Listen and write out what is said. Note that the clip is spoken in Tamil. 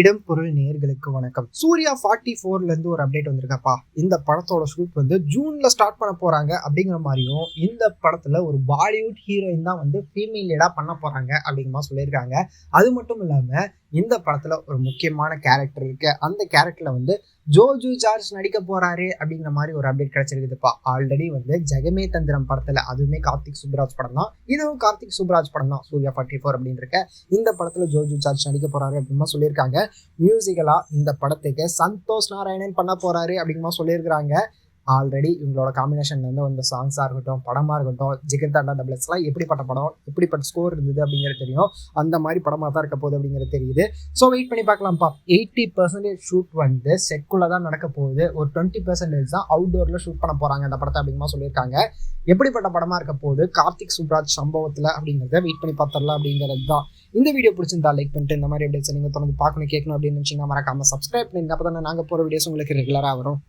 இடம் பொருள் நேர்களுக்கு வணக்கம். சூர்யா ஃபார்ட்டி ஃபோர்ல இருந்து ஒரு அப்டேட் வந்திருக்கப்பா. இந்த படத்தோட ஷூட் வந்து ஜூன்ல ஸ்டார்ட் பண்ண போறாங்க அப்படிங்கிற மாதிரியும் இந்த படத்துல ஒரு பாலிவுட் ஹீரோயின் தான் வந்து ஃபீமேல் லீடா பண்ண போறாங்க அப்படிங்கிற மாதிரி சொல்லியிருக்காங்க. அது மட்டும் இல்லாம இந்த படத்துல ஒரு முக்கியமான கேரக்டர் இருக்கு. அந்த கேரக்டர்ல வந்து ஜோஜு ஜார்ஜ் நடிக்க போறாரு அப்படிங்கிற மாதிரி ஒரு அப்டேட் கிடைச்சிருக்குதுப்பா. ஆல்ரெடி வந்து ஜெகமே தந்திரம் படத்துல அதுவுமே கார்த்திக் சுப்ராஜ் படம் தான். இதுவும் கார்த்திக் சுப்ராஜ் படம் தான் சூர்யா ஃபார்ட்டி ஃபோர் அப்படின்னு இருக்க. இந்த படத்துல ஜோஜு ஜார்ஜ் நடிக்க போறாரு அப்படின்னு சொல்லியிருக்காங்க. மியூசிக்கலாக இந்த படத்துக்கு சந்தோஷ் நாராயணன் பண்ண போறாரு அப்படிங்கமா சொல்லியிருக்கிறாங்க. ஆல்ரெடி இவங்களோட காம்பினேஷன்லேருந்து வந்த சாங்ஸாக இருக்கட்டும் படமாக இருக்கட்டும் ஜிகர் தாண்டா டபுள்ஸ்லாம் எப்படிப்பட்ட படம் எப்படிப்பட்ட ஸ்கோர் இருந்தது அப்படிங்கிறது தெரியும். அந்த மாதிரி படமாக தான் இருக்க போகுது அப்படிங்கிறது தெரியுது. ஸோ வெயிட் பண்ணி பார்க்கலாம்ப்பா. எயிட்டி பர்சன்டேஜ் ஷூட் வந்து செட்குள்ளே தான் நடக்க போகுது. ஒரு டுவெண்ட்டி பர்சன்டேஜ் தான் அவுட்டோரில் ஷூட் பண்ண போகிறாங்க அந்த படத்தை அப்படிங்கிற சொல்லியிருக்காங்க. எப்படிப்பட்ட படமாக இருக்க போகுது? கார்த்திக் சுப்ராஜ் சம்பவத்தில் அப்படிங்கிறத வெயிட் பண்ணி பார்த்துடலாம் அப்படிங்கிறது தான். இந்த வீடியோ பிடிச்சிருந்தா லைக் பண்ணிட்டு இந்த மாதிரி எப்படி நீங்கள் தொடர்ந்து பார்க்கணும் கேட்கணும் அப்படின்னு நினச்சிங்கன்னா மறக்காம சப்ஸ்கிரைப் பண்ணிருங்க அப்போ தானே நாங்கள் போகிற வீடியோஸ் உங்களுக்கு ரெகுலராக வரும்.